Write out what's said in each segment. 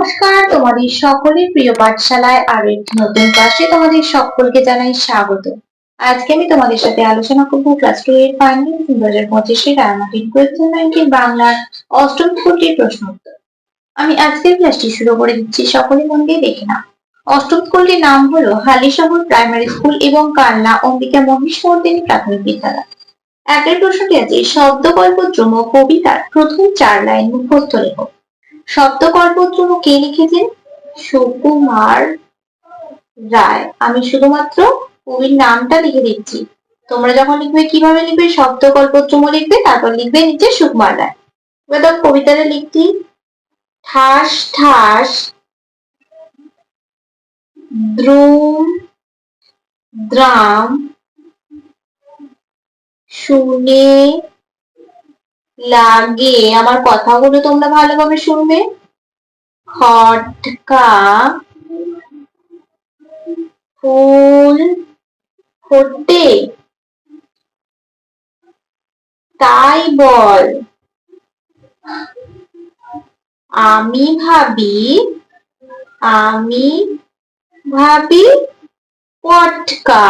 নমস্কার, তোমাদের সকলের প্রিয় পাঠশালায় আরও একটি নতুন ক্লাসে তোমাদের সকলকে জানাই স্বাগত। আজকে আমি তোমাদের সাথে আলোচনা করব ক্লাস টু এর ফাইনাল দু হাজার পঁচিশে রায়মাটিন কোয়েশ্চেন ব্যাংকের বাংলার অষ্টম স্কুলটির প্রশ্ন উত্তর। আমি আজকের ক্লাসটি শুরু করে দিচ্ছি, সকলে মন দিয়ে দেখে নাও। অষ্টম স্কুলটির নাম হলো হালিশহর প্রাইমারি স্কুল এবং কান্না অম্বিকা মহিষমর্দিনী প্রাথমিক বিদ্যালয়। একের প্রশ্নটি আছে শব্দ শব্দকল্প দ্রুম কবিতার প্রথম চার লাইন মুখস্থ লেখো শব্দকল্পদ্রুম কে লিখেছেন? সুকুমার রায়। আমি শুধুমাত্র কবির নামটা লিখে দিচ্ছি। তোমরা যখন লিখবে, কীভাবে লিখবে? শব্দ শব্দকল্পদ্রুম লিখবে, তারপর লিখবে নিচে সুকুমার রায়। এবার কবিতাটা লিখছি ঠাস ঠাস, দ্রুম, দ্রাম শুনে লাগে। আমার কথাগুলো তোমরা ভালোভাবে শুনবে। খটকা ফুল ফোটে। তাই বল। আমি ভাবি আমি ভাবি পটকা।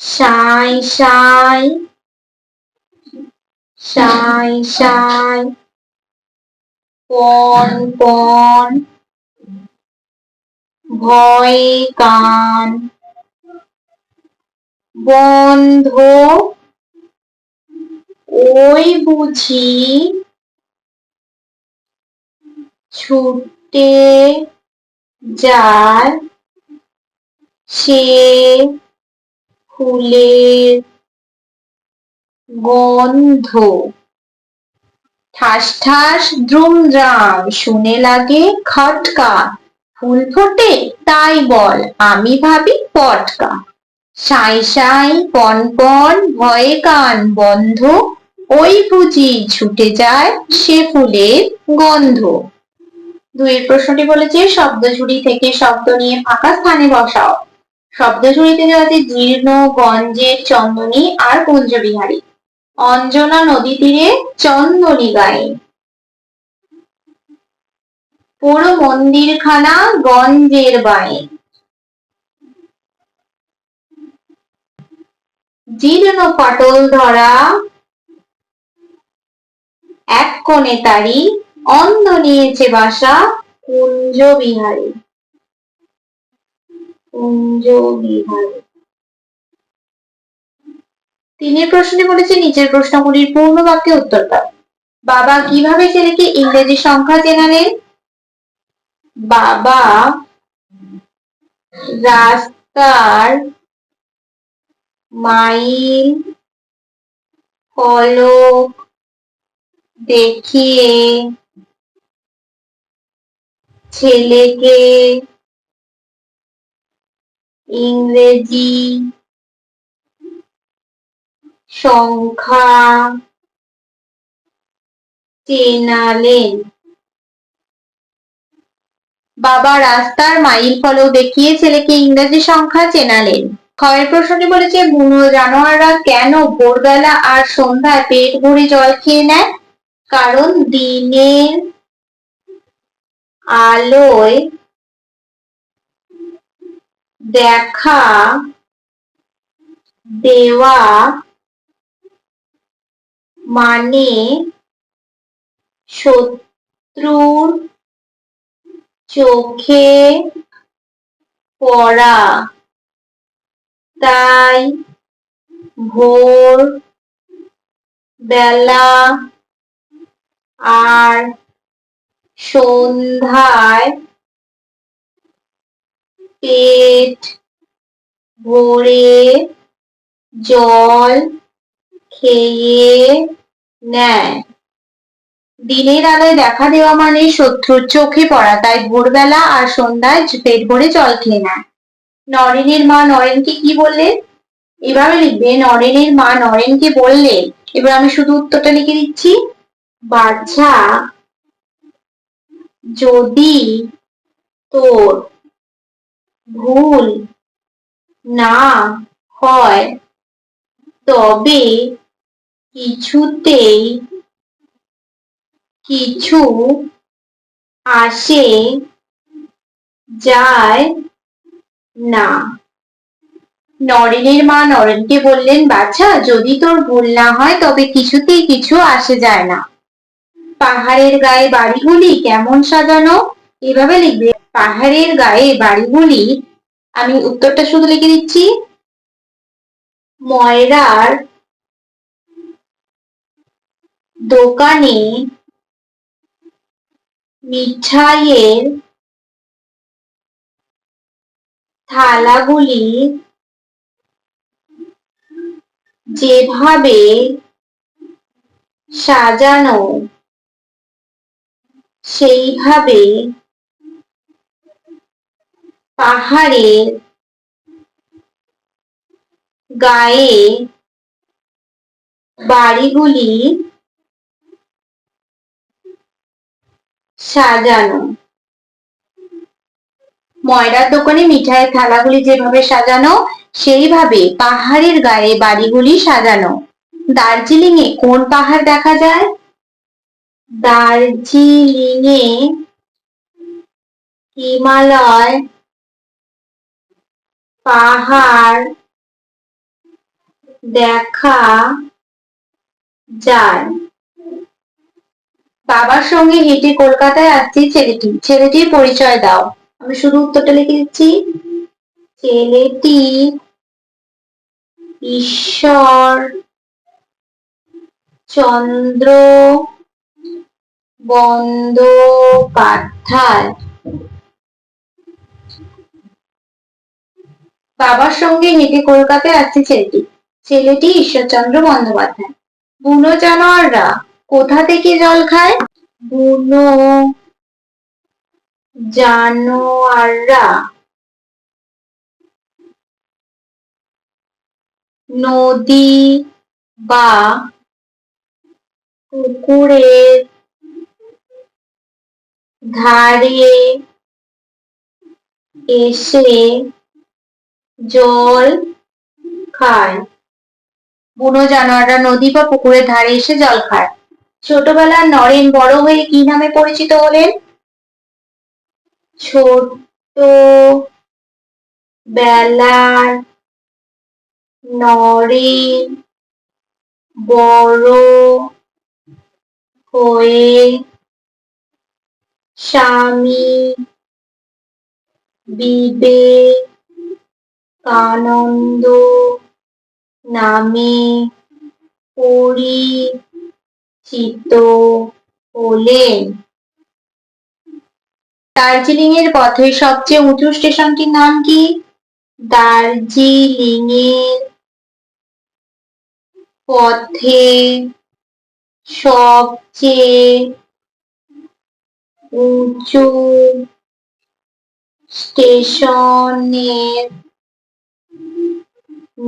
সাই সাই সাই সাই পন পন ভয় কান বন্ধ ওই বুঝি ছুটে যায় সে ফুলের গন্ধ। ঠাস ঠাস দ্রুমদ্রাম শুনে লাগে খটকা। ফুল ফোটে, তাই বল, আমি ভাবি পটকা। সাই সাই পন পন, ভয়ে কান বন্ধ। ওই বুঝি ছুটে যায় সে ফুলের গন্ধ। দুইয়ের প্রশ্নটি বলেছে শব্দ ঝুড়ি থেকে শব্দ নিয়ে ফাঁকা স্থানে বসাও। শব্দ ঝুড়িতে দেওয়া আছে জীর্ণ গঞ্জের চন্দনী আর কুঞ্জবিহারী। অঞ্জনা নদী তীরে চন্দনী গায়ে পুরো মন্দিরখানা গঞ্জের বায়ে। জীর্ণ পটল ধরা এক কোণে তারি, অন্ধ নিয়েছে বাসা কুঞ্জ বিহারী। কুঞ্জ বিহারী। তিনের প্রশ্নে বলেছে, নিচের প্রশ্নগুলির পূর্ণ বাক্যে উত্তর দাও। বাবা কীভাবে ছেলেকে ইংরেজি সংখ্যা চেনালেন? বাবা রাস্তার মাইল ফলক দেখিয়ে ছেলেকে ইংরেজি সংখ্যা চেনালেন বাবা রাস্তার মাইল ফলক দেখিয়ে ছেলেকে ইংরেজি সংখ্যা চেনালেন। ক্ষয়ের প্রশ্নটি বলেছে, বুনো জানোয়াররা কেন ভোরবেলা আর সন্ধ্যায় পেট ভরে জল খেয়ে নেয়? কারণ দিনের আলোয় দেখা দেওয়া মানে শত্রুর চোখে পড়া। তাই ভোর বেলা আর সন্ধ্যায় পেট ভরে জল খেয়ে নেয়। দিনের আলোয় দেখা দেওয়া মানে শত্রুর চোখে পড়া, তাই ভোরবেলা আর সন্ধ্যায় পেট ভরে জল খেয়ে নেয়। নরেনের মা নরেনকে কি বললেন এভাবে লিখবে, নরেনের মা নরেনকে বললেন এবার আমি শুধু উত্তরটা লিখে দিচ্ছি। বাচ্চা যদি তোর ভুল না হয় তবে কিছুতেই কিছু আসে যায় না। নরেনের মা নরেনকে বললেন, বাছা, যদি তোর ভুল না হয়, তবে কিছুতেই কিছু আসে যায় না। পাহাড়ের গায়ে বাড়িগুলি কেমন সাজানো? এভাবে লিখবে, পাহাড়ের গায়ে বাড়িগুলি, আমি উত্তরটা শুধু লিখে দিচ্ছি ময়রার দোকানে মিঠাইয়ের থালাগুলি যেভাবে সাজানো সেইভাবে পাহাড়ের গায়ে বাড়িগুলি সাজানো। ময়রার দোকানে মিঠাইয়ের থালাগুলি যেভাবে সাজানো, সেইভাবে পাহাড়ের গায়ে বাড়িগুলি সাজানো। দার্জিলিং এ কোন পাহাড় দেখা যায়? দার্জিলিং এ হিমালয় পাহাড় দেখা যায়। বাবার সঙ্গে হেঁটে কলকাতায় আসছে, ছেলেটি ছেলেটির পরিচয় দাও। আমি শুধু উত্তরটা লিখে দিচ্ছি। ছেলেটি ঈশ্বর চন্দ্র বন্দ্যোপাধ্যায়। বাবার সঙ্গে হেঁটে কলকাতায় আসছে, ছেলেটি। ছেলেটি ঈশ্বরচন্দ্র বন্দ্যোপাধ্যায়। বুনো জানোয়াররা কোথা থেকে জল খায়? বুনো জানোয়াররা নদী বা পুকুরের ধারে এসে জল খায়। বুনো জানোয়াররা নদী বা পুকুরের ধারে এসে জল খায়। ছোটবেলার নরেন বড় হয়ে কি নামে পরিচিত হলেন? ছোট বেলার নরেন বড় হয়ে স্বামী বিবেকানন্দ নামে পরিচিত হলেন। দার্জিলিং এর পথে সবচেয়ে উঁচু স্টেশনটির নাম কি? দার্জিলিং এর পথে সবচেয়ে উঁচু স্টেশনের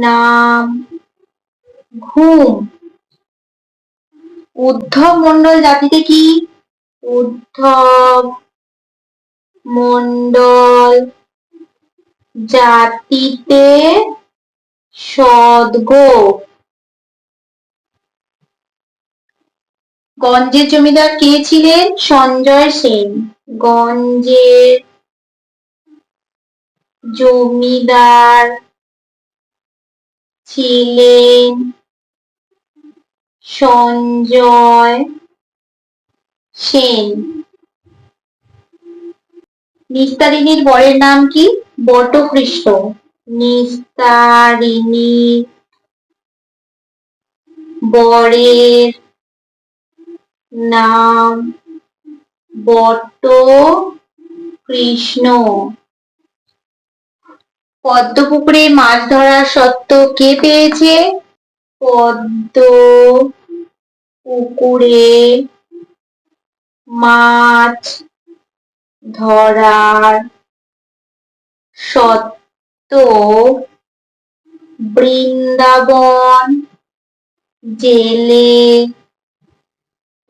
নাম ঘুম। উদ্ধব মন্ডল জাতিতে কি? উদ্ধব মন্ডল জাতিতে সদগো। গঞ্জের জমিদার কে ছিলেন? সঞ্জয় সেন। গঞ্জের জমিদার ছিলেন সঞ্জয় সেন। নিস্তারিণীর বরের নাম কি? বটকৃষ্ণ। নিস্তারিণী বরের নাম বট কৃষ্ণ পদ্ম পুকুরে মাছ ধরার সত্ত্ব কে পেয়েছে? পদ্ম পুকুরে মাছ ধরার সত্য বৃন্দাবন জেলে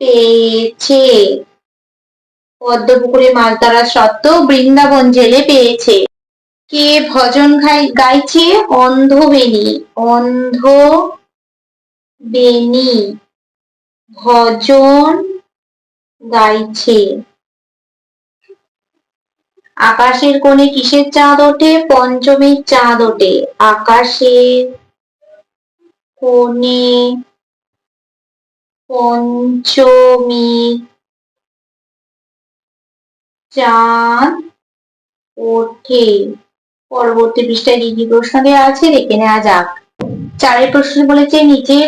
পেয়েছে। পদ্মপুকুরে মাছ ধরার সত্ত্বেও বৃন্দাবন জেলে পেয়েছে। কে ভজন গাই গাইছে? অন্ধ বেনি অন্ধ বেনি ভজন গাইছে। আকাশের কোণে কিসের চাঁদ ওঠে? পঞ্চমীর চাঁদ ওঠে। আকাশের কোণে পঞ্চমী চাঁদ ওঠে। পরবর্তী পৃষ্ঠায় কি কি প্রশ্ন দেওয়া আছে, দেখে নেওয়া যাক। চারের প্রশ্ন বলেছে নিচের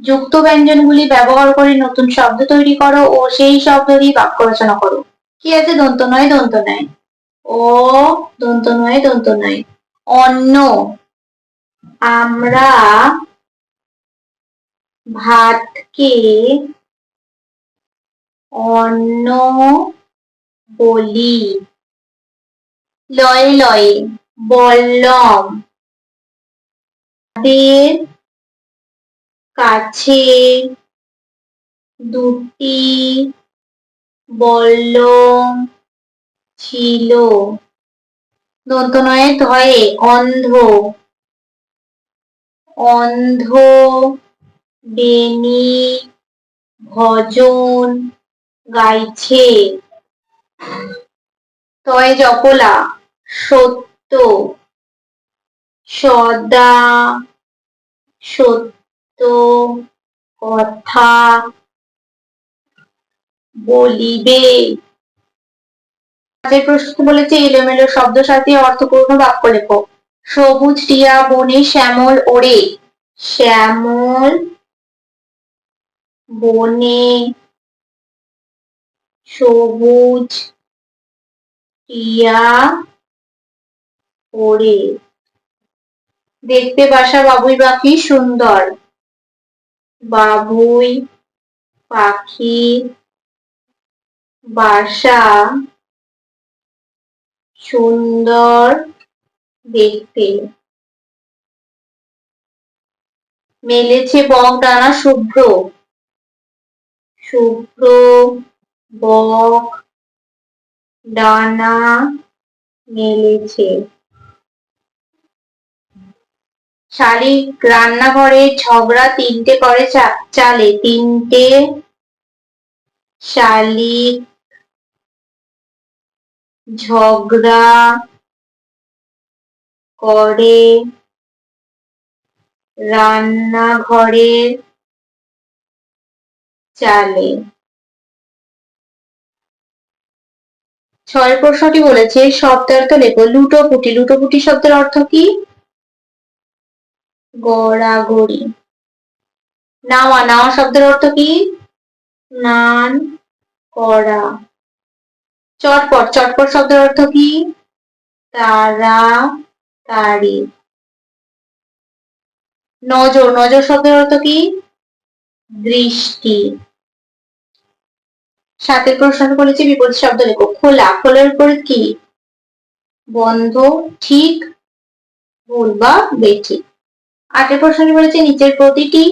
যুক্ত ব্যঞ্জনগুলি ব্যবহার করে নতুন শব্দ তৈরি করো ও সেই শব্দ দিয়ে বাক্য রচনা করো। কি আছে? দন্ত নয় দন্ত নয়। ও, দন্ত নয় দন্ত নয়। অন্য আমরা ভাতকে অন্ন বলি। লয়ে লয়ে, বললম। তাদের কাছে দুটি বল্লম ছিল। দন্তনয়ে ধয়ে অন্ধ। অন্ধ বেনি ভজন গাইছে। তয় জকলা সত্য, সদা সত্য। কথা বলিবে। আজকের প্রশ্ন বলেছে, এলোমেলো শব্দ সাথে অর্থপূর্ণ বাক্য লেখো। সবুজ টিয়া বনে শ্যামল ওড়ে। শ্যামল বনে সবুজ টিয়া ওড়ে। দেখতে বাসা বাবুই পাখি সুন্দর। বাবুই পাখি বাসা সুন্দর দেখতে। মেলেছে বক ডানা শুভ্র। শুভ্র বক ডানা মেলেছে। শালিক রান্নাঘরে ঝগড়া তিনটে করে চালে তিনটে শালিক ঝগড়া করে রান্নাঘরের চালে। ছয় প্রশ্নটি বলেছে, শব্দার্থ লেখো। লুটোপুটি লুটোপুটি শব্দের অর্থ কি? গড়াগড়ি। নাওয়া নাওয়া শব্দের অর্থ কি? নান করা। চটপট চটপট শব্দের অর্থ কি? তাড়াতাড়ি নজর নজর শব্দের অর্থ কি? দৃষ্টি। সাথে প্রশ্ন বলেছি বিপরীত শব্দ লেখো খোলা, খোলার উপরে কি? বন্ধ, ঠিক, ভুল বা বেঠিক। আটের প্রশ্নটি বলেছে, নিচের প্রতিটি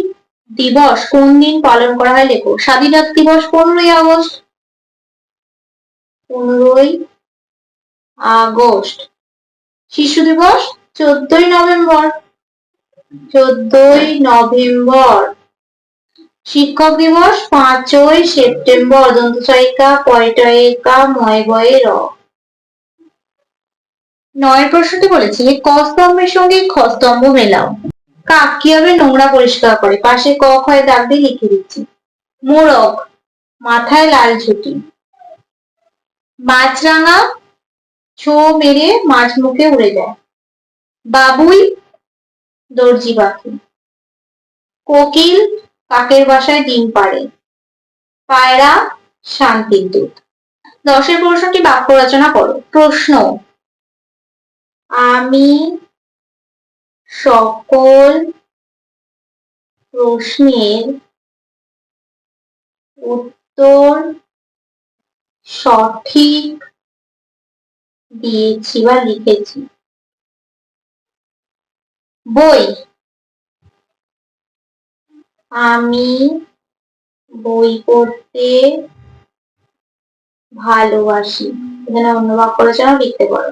দিবস কোন দিন পালন করা হয়? লেখো, স্বাধীনতা দিবস পনেরোই আগস্ট। পনেরোই আগস্ট। শিশু দিবস চোদ্দই নভেম্বর। চোদ্দই নভেম্বর। শিক্ষক দিবস পাঁচই সেপ্টেম্বর। দন্তসায়িকা পয়টায়িকা ময় বয়ে র। নয় প্রশ্নটি বলেছে ক স্তম্ভের সঙ্গে খ স্তম্ভ মেলাও। কাক কীভাবে নোংরা পরিষ্কার করে? পাশে ক খয়ে দাগ দিয়ে লিখে দিচ্ছি। মোরগ, মাথায় লাল ঝুঁটি মাছরাঙা, ছো মেরে মাছ মুখে উড়ে যায়। বাবুই, দর্জি পাখি। কোকিল, কাকের বাসায় ডিম পাড়ে। পায়রা, শান্তির দূত। দশের প্রশ্নটি বাক্য রচনা করো। প্রশ্ন, আমি সকল প্রশ্নের উত্তর সঠিক দিয়েছি বা লিখেছি। বই। আমি বই পড়তে ভালোবাসি। এখানে অন্য বাক্য রচনা লিখতে পারো।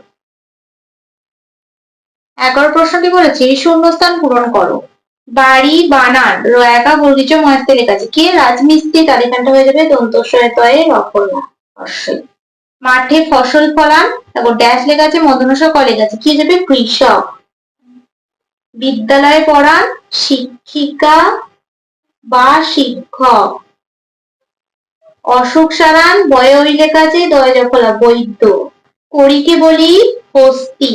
এগারো প্রশ্নটি বলেছি শূন্যস্থান পূরণ করো। বাড়ি, বানান, রয়াকা বর্গিচ মহাস্তে লেখা আছে কে রাজমিস্ত্রি তার এখানটা হয়ে যাবে? দন্তস্বয় তয়ে মাঠে ফসল ফলান, তারপর ড্যাশ লেখা আছে, মদনস ক লেখা আছে। কি যাবে? কৃষক। বিদ্যালয়ে পড়ান, শিক্ষিকা বা শিক্ষক। অশোক সারান বয়ে লেখা আছে দয় জফলা বৈদ্য। করিকে বলি, হস্তি।